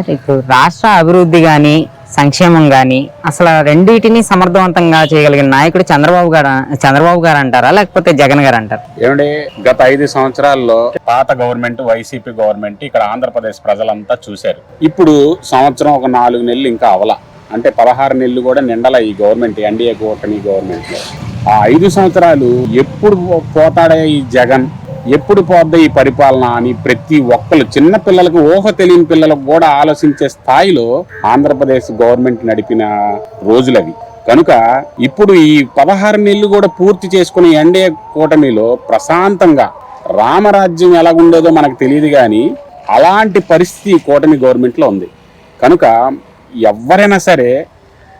Sir ఇప్పుడు రాష్ట్ర అభివృద్ధి కానీ సంక్షేమం కానీ అసలు రెండింటిని సమర్థవంతంగా చేయగలిగిన నాయకుడు చంద్రబాబు గారు చంద్రబాబు గారు అంటారా లేకపోతే జగన్ గారు అంటారు? ఏమంటే గత ఐదు సంవత్సరాల్లో పాత గవర్నమెంట్ వైసీపీ గవర్నమెంట్ ఇక్కడ ఆంధ్రప్రదేశ్ ప్రజలంతా చూశారు. ఇప్పుడు సంవత్సరం ఒక నాలుగు నెలలు ఇంకా అవల. అంటే పదహారు నెలలు కూడా నిండల ఈ గవర్నమెంట్ ఎన్డీఏ కూటమి గవర్నమెంట్ ఆ ఐదు సంవత్సరాలు ఎప్పుడు పోతాడే ఈ జగన్? ఎప్పుడు పోద్ద ఈ పరిపాలన అని ప్రతి ఒక్కరు చిన్న పిల్లలకు ఊహ తెలియని పిల్లలకు కూడా ఆలోచించే స్థాయిలో ఆంధ్రప్రదేశ్ గవర్నమెంట్ నడిపిన రోజులవి. కనుక ఇప్పుడు ఈ పదహారు నెలలు కూడా పూర్తి చేసుకుని ఎన్డీఏ కూటమిలో ప్రశాంతంగా రామరాజ్యం ఎలాగుండేదో మనకు తెలియదు కానీ అలాంటి పరిస్థితి కూటమి గవర్నమెంట్లో ఉంది. కనుక ఎవరైనా సరే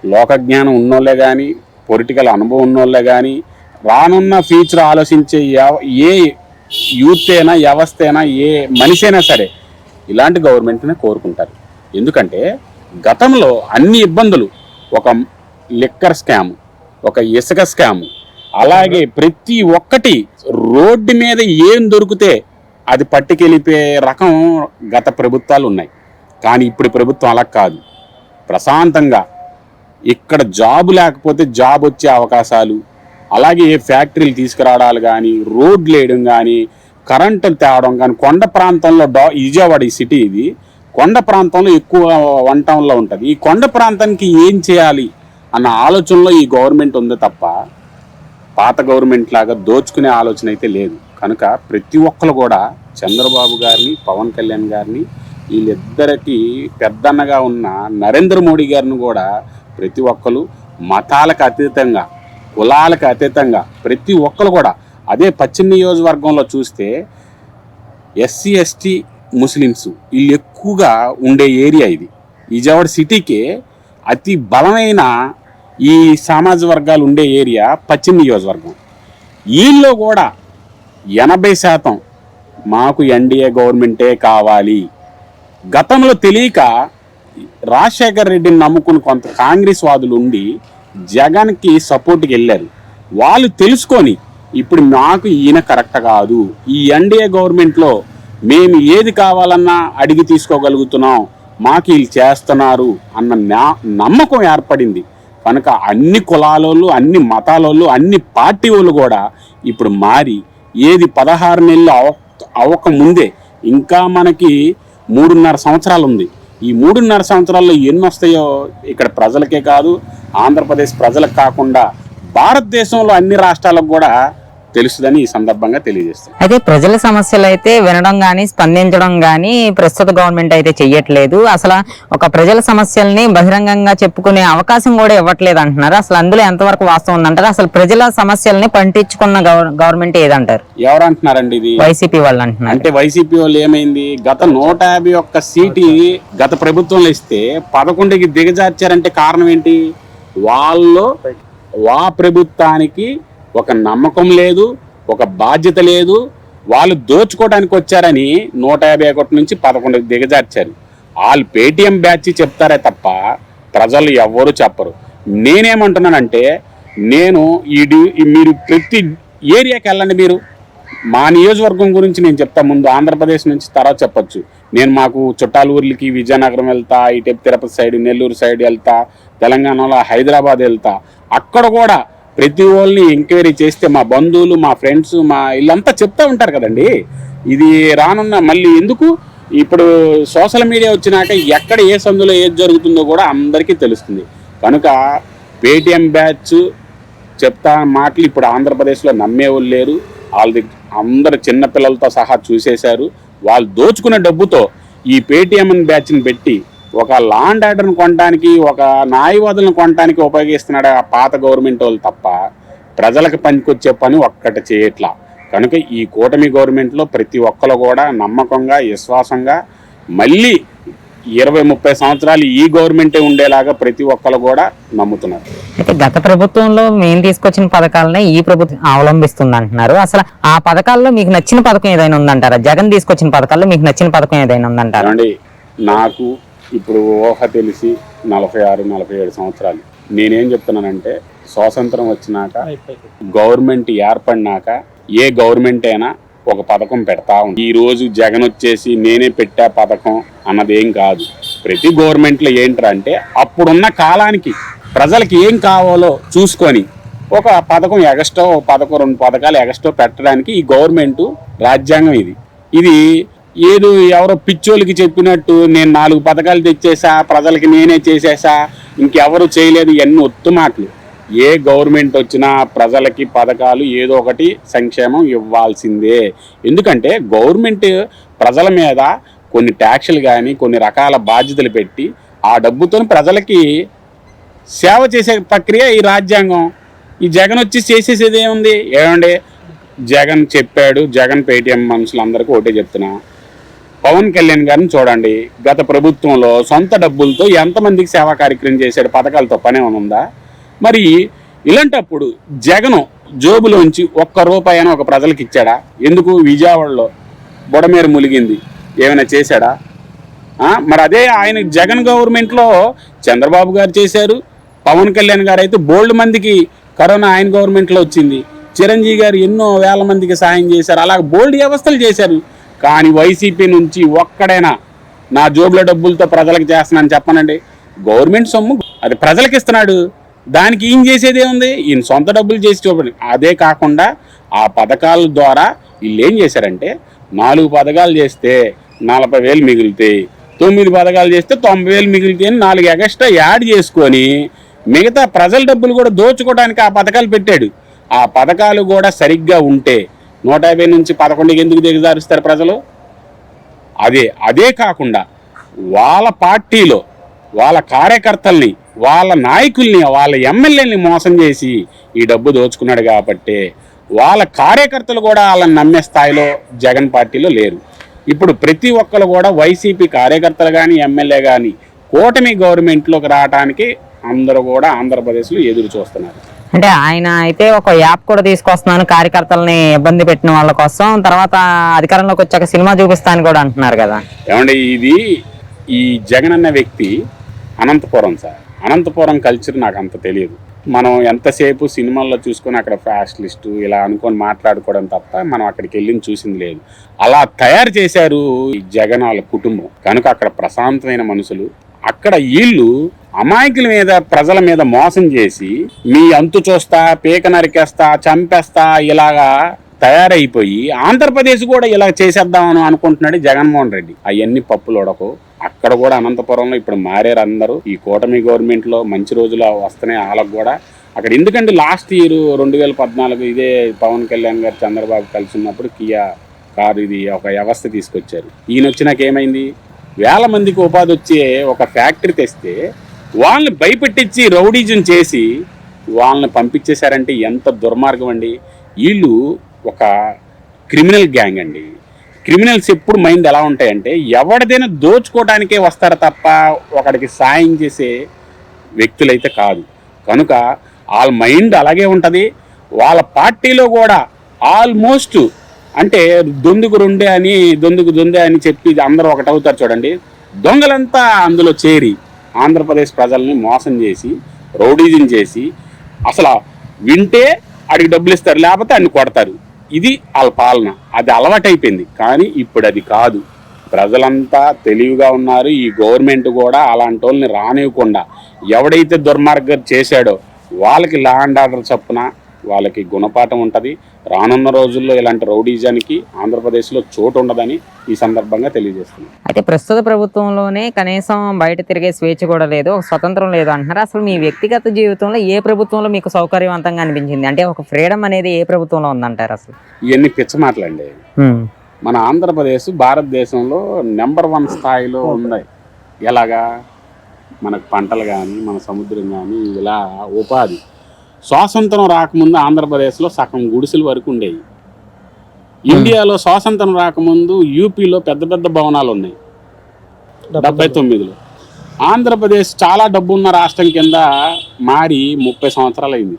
లోకజ్ఞానం ఉన్నోళ్ళే కానీ పొలిటికల్ అనుభవం ఉన్నోళ్ళే కానీ రానున్న ఫ్యూచర్ ఆలోచించే ఏ యూత్ అయినా వ్యవస్థ అయినా ఏ మనిషి అయినా సరే ఇలాంటి గవర్నమెంట్నే కోరుకుంటారు. ఎందుకంటే గతంలో అన్ని ఇబ్బందులు ఒక లిక్కర్ స్కామ్ ఒక ఇసుక స్కామ్ అలాగే ప్రతి ఒక్కటి రోడ్డు మీద ఏం దొరికితే అది పట్టుకెళ్ళిపోయే రకం గత ప్రభుత్వాలు ఉన్నాయి. కానీ ఇప్పుడు ప్రభుత్వం అలా కాదు. ప్రశాంతంగా ఇక్కడ జాబ్ లేకపోతే జాబ్ వచ్చే అవకాశాలు అలాగే ఫ్యాక్టరీలు తీసుకురావడాలు కానీ రోడ్లు వేయడం కానీ కరెంటు తేవడం కానీ కొండ ప్రాంతంలో డా విజయవాడ ఈ సిటీ ఇది కొండ ప్రాంతంలో ఎక్కువ వన్ టౌన్లో ఉంటుంది. ఈ కొండ ప్రాంతానికి ఏం చేయాలి అన్న ఆలోచనలో ఈ గవర్నమెంట్ ఉంది తప్ప పాత గవర్నమెంట్ లాగా దోచుకునే ఆలోచన అయితే లేదు. కనుక ప్రతి ఒక్కరు కూడా చంద్రబాబు గారిని పవన్ కళ్యాణ్ గారిని వీళ్ళిద్దరికి పెద్దన్నగా ఉన్న నరేంద్ర మోడీ గారిని కూడా ప్రతి ఒక్కరు మతాలకు అతీతంగా కులాలకు అతీతంగా ప్రతి ఒక్కరు కూడా అదే పశ్చిమ నియోజకవర్గంలో చూస్తే ఎస్సీ ఎస్టీ ముస్లిమ్స్ వీళ్ళు ఎక్కువగా ఉండే ఏరియా ఇది. విజయవాడ సిటీకి అతి బలమైన ఈ సామాజిక వర్గాలు ఉండే ఏరియా పశ్చిమ నియోజకవర్గం. వీళ్ళు కూడా ఎనభై శాతం మాకు ఎన్డీఏ గవర్నమెంటే కావాలి. గతంలో తెలియక రాజశేఖర్ రెడ్డిని నమ్ముకుని కొంత కాంగ్రెస్ వాదులు ఉండి జగన్కి సపోర్ట్కి వెళ్ళారు. వాళ్ళు తెలుసుకొని ఇప్పుడు మాకు ఈయన కరెక్ట్ కాదు. ఈ ఎన్డీఏ గవర్నమెంట్లో మేము ఏది కావాలన్నా అడిగి తీసుకోగలుగుతున్నాం. మాకు వీళ్ళు చేస్తున్నారు అన్న నా- నమ్మకం ఏర్పడింది. కనుక అన్ని కులాలోళ్ళు అన్ని మతాలోళ్ళు అన్ని పార్టీ వాళ్ళు కూడా ఇప్పుడు మారి ఏది పదహారు నెలలు అవ అవక ముందే ఇంకా మనకి మూడున్నర సంవత్సరాలు ఉంది. ఈ మూడున్నర సంవత్సరాల్లో ఎన్ని వస్తాయో ఇక్కడ ప్రజలకే కాదు ఆంధ్రప్రదేశ్ ప్రజలకు కాకుండా భారతదేశంలో అన్ని రాష్ట్రాలకు కూడా తెలుసుదని ఈ సందర్భంగా తెలియజేస్తాను అయితే ప్రజల సమస్యలు అయితే వినడం కానీ స్పందించడం కానీ ప్రస్తుత గవర్నమెంట్ అయితే చెయ్యట్లేదు. అసలు ఒక ప్రజల సమస్యల్ని బహిరంగంగా చెప్పుకునే అవకాశం కూడా ఇవ్వట్లేదు అంటున్నారు. అసలు అందులో ఎంతవరకు వాస్తవం ఉందంటారు? అసలు ప్రజల సమస్యల్ని పండించుకున్న గవర్- గవర్నమెంట్ ఏదంటారు? ఎవరు అంటున్నారండి ఇది? వైసీపీ వాళ్ళు అంటున్నారు. అంటే వైసీపీ వాళ్ళు ఏమైంది? గత నూట యాభై ఒక్క సీటు గత ప్రభుత్వంలో ఇస్తే పదకొండుకి దిగజార్చారంటే కారణం ఏంటి? వాళ్ళు వా ప్రభుత్వానికి ఒక నమ్మకం లేదు ఒక బాధ్యత లేదు. వాళ్ళు దోచుకోవడానికి వచ్చారని నూట యాభై ఒకటి నుంచి పదకొండు దిగజార్చారు. వాళ్ళు పేటిఎం బ్యాచ్ చెప్తారే తప్ప ప్రజలు ఎవ్వరూ చెప్పరు. నేనేమంటున్నానంటే నేను ఈ మీరు ప్రతి ఏరియాకి వెళ్ళండి మీరు. మా నియోజకవర్గం గురించి నేను చెప్తా ముందు ఆంధ్రప్రదేశ్ నుంచి తర్వాత చెప్పొచ్చు. నేను మాకు చుట్టాల ఊర్లకి విజయనగరం వెళ్తా ఇటు తిరుపతి సైడ్ నెల్లూరు సైడ్ వెళ్తా తెలంగాణలో హైదరాబాద్ వెళ్తా. అక్కడ కూడా ప్రతి వాళ్ళని ఎంక్వైరీ చేస్తే మా బంధువులు మా ఫ్రెండ్స్ మా వీళ్ళంతా చెప్తా ఉంటారు కదండి. ఇది రానున్న మళ్ళీ ఎందుకు? ఇప్పుడు సోషల్ మీడియా వచ్చినాక ఎక్కడ ఏ సందులో ఏది జరుగుతుందో కూడా అందరికీ తెలుస్తుంది. కనుక పేటిఎం బ్యాచ్ చెప్తా మాటలు ఇప్పుడు ఆంధ్రప్రదేశ్లో నమ్మేవాళ్ళు లేరు. వాళ్ళది అందరు చిన్నపిల్లలతో సహా చూసేశారు. వాళ్ళు దోచుకున్న డబ్బుతో ఈ పేటిఎం బ్యాచ్ని పెట్టి ఒక లాండ్ ఆర్డర్ని కొనడానికి ఒక న్యాయవాదులను కొనడానికి ఉపయోగిస్తున్నాడు ఆ పాత గవర్నమెంట్ వాళ్ళు తప్ప ప్రజలకు పనికొచ్చే పని ఒక్కటి చేయట్లా. కనుక ఈ కూటమి గవర్నమెంట్లో ప్రతి ఒక్కరు కూడా నమ్మకంగా విశ్వాసంగా మళ్ళీ ఇరవై ముప్పై సంవత్సరాలు ఈ గవర్నమెంటే ఉండేలాగా ప్రతి ఒక్కరు కూడా నమ్ముతున్నారు. అయితే గత ప్రభుత్వంలో మేము తీసుకొచ్చిన పథకాలనే ఈ ప్రభుత్వం అవలంబిస్తుంది అంటున్నారు అసలు ఆ పథకాల్లో మీకు నచ్చిన పథకం ఏదైనా ఉందంటారా? జగన్ తీసుకొచ్చిన పథకాల్లో మీకు నచ్చిన పథకం ఏదైనా ఉందంటారా? ఏమండి నాకు ఇప్పుడు ఊహ తెలిసి నలభై ఆరు నలభై ఏడు సంవత్సరాలు. నేనేం చెప్తున్నానంటే స్వాతంత్రం వచ్చినాక గవర్నమెంట్ ఏర్పడినాక ఏ గవర్నమెంట్ అయినా ఒక పథకం పెడతా ఉంది. ఈ రోజు జగన్ వచ్చేసి నేనే పెట్టా పథకం అన్నది ఏం కాదు. ప్రతి గవర్నమెంట్లో ఏంట్రా అంటే అప్పుడున్న కాలానికి ప్రజలకి ఏం కావాలో చూసుకొని ఒక పథకం ఎగస్టో పథకం రెండు పథకాలు ఎగస్టో పెట్టడానికి ఈ గవర్నమెంట్ రాజ్యాంగం ఇది. ఇది ఏదో ఎవరో పిచ్చోళ్ళకి చెప్పినట్టు నేను నాలుగు పథకాలు తెచ్చేసా ప్రజలకి నేనే చేసేసా ఇంకెవరు చేయలేదు ఇవన్నీ ఒత్తు మాటలు. ఏ గవర్నమెంట్ వచ్చినా ప్రజలకి పథకాలు ఏదో ఒకటి సంక్షేమం ఇవ్వాల్సిందే. ఎందుకంటే గవర్నమెంట్ ప్రజల మీద కొన్ని ట్యాక్సులు కానీ కొన్ని రకాల బాధ్యతలు పెట్టి ఆ డబ్బుతో ప్రజలకి సేవ చేసే ప్రక్రియ ఈ రాజ్యాంగం. ఈ జగన్ వచ్చి చేసేసేది ఏముంది? ఏమండి? జగన్ చెప్పాడు జగన్ పేటిఎం మనుషులందరికీ ఒకటే చెప్తున్నా. పవన్ కళ్యాణ్ గారిని చూడండి. గత ప్రభుత్వంలో సొంత డబ్బులతో ఎంతమందికి సేవా కార్యక్రమం చేశాడు? పథకాలతో పనే ఉందా? మరి ఇలాంటప్పుడు జగను జోబులోంచి ఒక్క రూపాయి ఒక ప్రజలకు ఇచ్చాడా? ఎందుకు? విజయవాడలో బుడమేర ములిగింది. ఏమైనా చేశాడా? మరి అదే ఆయన జగన్ గవర్నమెంట్లో చంద్రబాబు గారు చేశారు. పవన్ కళ్యాణ్ గారు అయితే బోల్డ్ మందికి కరోనా ఆయన గవర్నమెంట్లో వచ్చింది. చిరంజీవి గారు ఎన్నో వేల మందికి సాయం చేశారు. అలాగ బోల్డ్ వ్యవస్థలు చేశారు. కానీ వైసీపీ నుంచి ఒక్కడైనా నా జోబుల డబ్బులతో ప్రజలకు చేస్తున్నాను చెప్పనండి. గవర్నమెంట్ సొమ్ము అది ప్రజలకు ఇస్తున్నాడు. దానికి ఈయన చేసేదే ఉంది? ఈయన సొంత డబ్బులు చేసి చూపండి. అదే కాకుండా ఆ పథకాల ద్వారా వీళ్ళు ఏం చేశారంటే నాలుగు పథకాలు చేస్తే నలభై వేలు మిగులుతాయి తొమ్మిది పథకాలు చేస్తే తొంభై వేలు మిగులుతాయి అని నాలుగు ఎక్స్ట్రా యాడ్ చేసుకొని మిగతా ప్రజల డబ్బులు కూడా దోచుకోవడానికి ఆ పథకాలు పెట్టాడు. ఆ పథకాలు కూడా సరిగ్గా ఉంటే నూట యాభై నుంచి పదకొండుకి ఎందుకు దిగజారుస్తారు ప్రజలు? అదే అదే కాకుండా వాళ్ళ పార్టీలో వాళ్ళ కార్యకర్తల్ని వాళ్ళ నాయకుల్ని వాళ్ళ ఎమ్మెల్యేని మోసం చేసి ఈ డబ్బు దోచుకున్నాడు కాబట్టి వాళ్ళ కార్యకర్తలు కూడా వాళ్ళని నమ్మే స్థాయిలో జగన్ పార్టీలో లేరు. ఇప్పుడు ప్రతి ఒక్కరు కూడా వైసీపీ కార్యకర్తలు కానీ ఎమ్మెల్యే కానీ కూటమి గవర్నమెంట్లోకి రావడానికి అందరూ కూడా ఆంధ్రప్రదేశ్లో ఎదురు చూస్తున్నారు. అంటే ఆయన అయితే ఒక యాప్ కూడా తీసుకొస్తున్నాను కార్యకర్తల్ని ఇబ్బంది పెట్టిన వాళ్ళ కోసం. తర్వాత అధికారంలోకి వచ్చాక సినిమా చూపిస్తాను కూడా అంటున్నారు కదా. ఏమంటే ఇది ఈ జగన్ అన్న వ్యక్తి అనంతపురం సార్. అనంతపురం కల్చర్ నాకు అంత తెలియదు మనం ఎంతసేపు సినిమాల్లో చూసుకొని అక్కడ ఫ్యాస్ట్ లిస్ట్ ఇలా అనుకొని మాట్లాడుకోవడం తప్ప మనం అక్కడికి వెళ్ళి చూసింది లేదు. అలా తయారు చేశారు ఈ జగన్ వాళ్ళ కుటుంబం. కనుక అక్కడ ప్రశాంతమైన మనుషులు అక్కడ వీళ్ళు అమాయకుల మీద ప్రజల మీద మోసం చేసి మీ అంతు చూస్తా పీక నరికేస్తా చంపేస్తా ఇలాగా తయారైపోయి ఆంధ్రప్రదేశ్ కూడా ఇలా చేసేద్దామని అనుకుంటున్నాడు జగన్మోహన్ రెడ్డి. అవన్నీ పప్పులు ఉడకు. అక్కడ కూడా అనంతపురంలో ఇప్పుడు మారారు అందరూ. ఈ కూటమి గవర్నమెంట్లో మంచి రోజులు వస్తున్నాయి వాళ్ళకు కూడా. అక్కడ ఎందుకంటే లాస్ట్ ఇయర్ రెండు వేల పద్నాలుగు ఇదే పవన్ కళ్యాణ్ గారు చంద్రబాబు కలిసి ఉన్నప్పుడు కియా కారు ఇది ఒక వ్యవస్థ తీసుకొచ్చారు. ఈయన వచ్చినాక ఏమైంది? వేల మందికి ఉపాధి వచ్చే ఒక ఫ్యాక్టరీ తెస్తే వాళ్ళని భయపెట్టించి రౌడీజం చేసి వాళ్ళని పంపించేశారంటే ఎంత దుర్మార్గం అండి. వీళ్ళు ఒక క్రిమినల్ గ్యాంగ్ అండి. క్రిమినల్స్ ఎప్పుడు మైండ్ ఎలా ఉంటాయంటే ఎవరిదైనా దోచుకోవడానికే వస్తారు తప్ప ఒకడికి సాయం చేసే వ్యక్తులైతే కాదు. కనుక వాళ్ళ మైండ్ అలాగే ఉంటుంది. వాళ్ళ పార్టీలో కూడా ఆల్మోస్ట్ అంటే దొందుకు రెండే అని దొందుకు దొందే అని చెప్పి అందరూ ఒకటవుతారు చూడండి. దొంగలంతా అందులో చేరి ఆంధ్రప్రదేశ్ ప్రజల్ని మోసం చేసి రౌడీజం చేసి అసలు వింటే అడిగి డబ్బులు ఇస్తారు లేకపోతే అన్ని కొడతారు. ఇది వాళ్ళ పాలన. అది అలవాటైపోయింది. కానీ ఇప్పుడు అది కాదు. ప్రజలంతా తెలివిగా ఉన్నారు. ఈ గవర్నమెంట్ కూడా అలాంటి వాళ్ళని రానివ్వకుండా ఎవడైతే దుర్మార్గం చేశాడో వాళ్ళకి లా అండ్ ఆర్డర్ చొప్పున వాళ్ళకి గుణపాఠం ఉంటుంది. రానున్న రోజుల్లో ఇలాంటి రౌడీజానికి ఆంధ్రప్రదేశ్లో చోటు ఉండదని ఈ సందర్భంగా తెలియజేస్తున్నాను అయితే ప్రస్తుత ప్రభుత్వంలోనే కనీసం బయట తిరిగే స్వేచ్ఛ కూడా లేదు ఒక స్వతంత్రం లేదు అంటున్నారు. అసలు మీ వ్యక్తిగత జీవితంలో ఏ ప్రభుత్వంలో మీకు సౌకర్యవంతంగా అనిపించింది? అంటే ఒక ఫ్రీడమ్ అనేది ఏ ప్రభుత్వంలో ఉందంటారు అసలు? ఇవన్నీ పిచ్చ మాటలండి. మన ఆంధ్రప్రదేశ్ భారతదేశంలో నెంబర్ వన్ స్థాయిలో ఉన్నాయి. ఎలాగా? మనకు పంటలు కానీ మన సముద్రం కానీ ఇలా ఉపాధి. స్వాతంత్రం రాకముందు ఆంధ్రప్రదేశ్లో సగం గుడిసెల వరకు ఉండేవి. ఇండియాలో స్వాతంత్రం రాకముందు యూపీలో పెద్ద పెద్ద భవనాలు ఉన్నాయి. డెబ్బై తొమ్మిదిలో. ఆంధ్రప్రదేశ్ చాలా డబ్బున్న రాష్ట్రం కింద మారి ముప్పై సంవత్సరాలు అయింది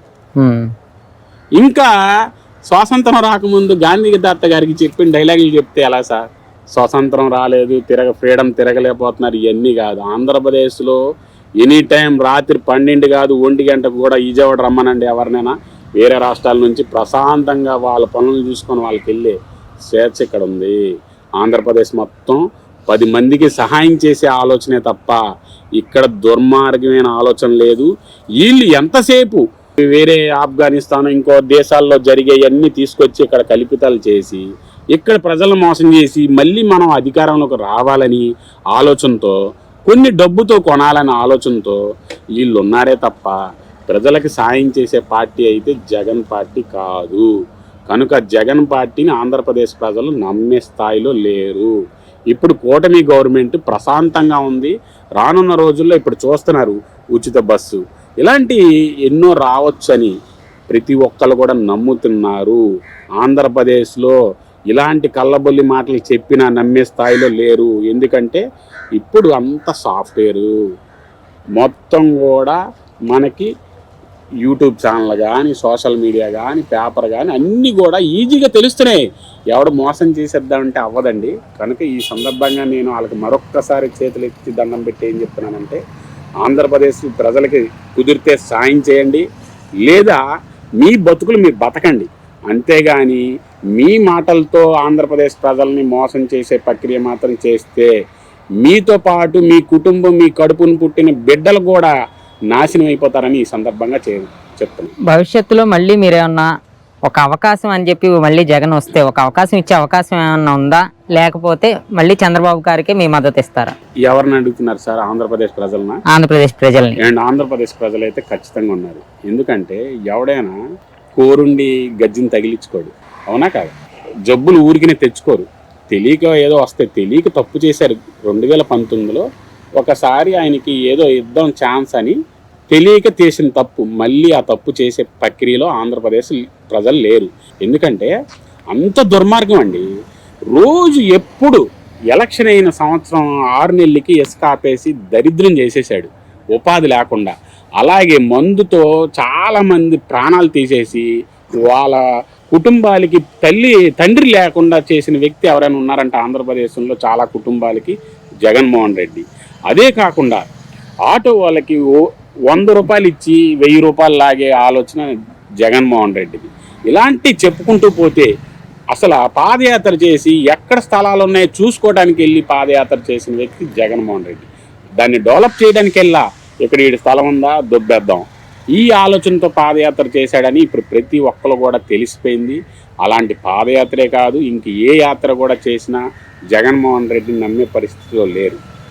ఇంకా స్వాతంత్రం రాకముందు గాంధీ తాత గారికి చెప్పిన డైలాగులు చెప్తే ఎలా సార్? స్వాతంత్రం రాలేదు తిరగ ఫ్రీడమ్ తిరగలేకపోతున్నారు ఇవన్నీ కాదు. ఆంధ్రప్రదేశ్లో ఎనీ టైం రాత్రి పన్నెండు కాదు ఒంటి గంటకు కూడా ఈజీవాడ రమ్మనండి ఎవరినైనా. వేరే రాష్ట్రాల నుంచి ప్రశాంతంగా వాళ్ళ పనులు చూసుకొని వాళ్ళకి వెళ్ళే స్వేచ్ఛ ఇక్కడ ఉంది. ఆంధ్రప్రదేశ్ మొత్తం పది మందికి సహాయం చేసే ఆలోచనే తప్ప ఇక్కడ దుర్మార్గమైన ఆలోచన లేదు. వీళ్ళు ఎంతసేపు వేరే ఆఫ్ఘనిస్తాన్ ఇంకో దేశాల్లో జరిగేవన్నీ తీసుకొచ్చి ఇక్కడ కల్పితాలు చేసి ఇక్కడ ప్రజలను మోసం చేసి మళ్ళీ మనం అధికారంలోకి రావాలని ఆలోచనతో కొన్ని డబ్బుతో కొనాలనే ఆలోచనతో వీళ్ళు ఉన్నారే తప్ప ప్రజలకు సాయం చేసే పార్టీ అయితే జగన్ పార్టీ కాదు. కనుక జగన్ పార్టీని ఆంధ్రప్రదేశ్ ప్రజలు నమ్మే స్థాయిలో లేరు. ఇప్పుడు కూటమి గవర్నమెంట్ ప్రశాంతంగా ఉంది. రానున్న రోజుల్లో ఇప్పుడు చూస్తున్నారు ఉచిత బస్సు. ఇలాంటి ఎన్నో రావచ్చని ప్రతి ఒక్కరు కూడా నమ్ముతున్నారు. ఆంధ్రప్రదేశ్లో ఇలాంటి కళ్ళబొల్లి మాటలు చెప్పినా నమ్మే స్థాయిలో లేరు. ఎందుకంటే ఇప్పుడు అంత సాఫ్ట్వేరు మొత్తం కూడా మనకి యూట్యూబ్ ఛానల్ కానీ సోషల్ మీడియా కానీ పేపర్ కానీ అన్నీ కూడా ఈజీగా తెలుస్తున్నాయి. ఎవడు మోసం చేసేద్దామంటే అవ్వదండి. కనుక ఈ సందర్భంగా నేను వాళ్ళకి మరొక్కసారి చేతులు ఎత్తి దండం పెట్టి ఏం చెప్తున్నానంటే ఆంధ్రప్రదేశ్ ప్రజలకి కుదిరితే సాయం చేయండి. లేదా మీ బతుకులు మీరు బతకండి. అంతేగాని మీ మాటలతో ఆంధ్రప్రదేశ్ ప్రజల్ని మోసం చేసే ప్రక్రియ మాత్రం చేస్తే మీతో పాటు మీ కుటుంబం మీ కడుపును పుట్టిన బిడ్డలు కూడా నాశనం అయిపోతారని ఈ సందర్భంగా చే చెప్తున్నాను భవిష్యత్తులో మళ్ళీ మీరేమన్నా ఒక అవకాశం అని చెప్పి మళ్ళీ జగన్ వస్తే ఒక అవకాశం ఇచ్చే అవకాశం ఏమన్నా ఉందా? లేకపోతే మళ్ళీ చంద్రబాబు గారికి మీ మద్దతు ఇస్తారా? ఎవరిని అడుగుతున్నారు సార్ ఆంధ్రప్రదేశ్ ప్రజలనా? ఆంధ్రప్రదేశ్ ప్రజల్ని. అండ్ ఆంధ్రప్రదేశ్ ప్రజలు అయితే ఖచ్చితంగా ఉన్నారు. ఎందుకంటే ఎవడైనా కోరుండి గజ్జిని తగిలించుకోడు. అవునా కాదు. జబ్బులు ఊరికినే తెచ్చుకోరు. తెలియక ఏదో వస్తే తెలియక తప్పు చేశారు రెండు వేల పంతొమ్మిదిలో. ఒకసారి ఆయనకి ఏదో ఇద్దాం ఛాన్స్ అని తెలియక చేసిన తప్పు మళ్ళీ ఆ తప్పు చేసే ప్రక్రియలో ఆంధ్రప్రదేశ్ ప్రజలు లేరు. ఎందుకంటే అంత దుర్మార్గం అండి. రోజు ఎప్పుడు ఎలక్షన్ అయిన సంవత్సరం ఆరు నెలలకి ఇసుక ఆపేసి దరిద్రం చేసేసాడు ఉపాధి లేకుండా. అలాగే మందుతో చాలామంది ప్రాణాలు తీసేసి వాళ్ళ కుటుంబాలకి తల్లి తండ్రి లేకుండా చేసిన వ్యక్తి ఎవరైనా ఉన్నారంటే ఆంధ్రప్రదేశ్లో చాలా కుటుంబాలకి జగన్మోహన్ రెడ్డి. అదే కాకుండా ఆటో వాళ్ళకి వంద రూపాయలు ఇచ్చి వెయ్యి రూపాయలు లాగే ఆలోచన జగన్మోహన్ రెడ్డిది. ఇలాంటి చెప్పుకుంటూ పోతే అసలు ఆ పాదయాత్ర చేసి ఎక్కడ స్థలాలు ఉన్నాయో చూసుకోవడానికి వెళ్ళి పాదయాత్ర చేసిన వ్యక్తి జగన్మోహన్ రెడ్డి. దాన్ని డెవలప్ చేయడానికి వెళ్ళా ఇక్కడ ఈ స్థలం ఉందా? దొబ్బేద్దాం. ఈ ఆలోచనతో పాదయాత్ర చేశాడని ఇప్పుడు ప్రతి ఒక్కరు కూడా తెలిసిపోయింది. అలాంటి పాదయాత్రే కాదు ఇంక ఏ యాత్ర కూడా చేసినా జగన్మోహన్ రెడ్డిని నమ్మే పరిస్థితిలో లేరు.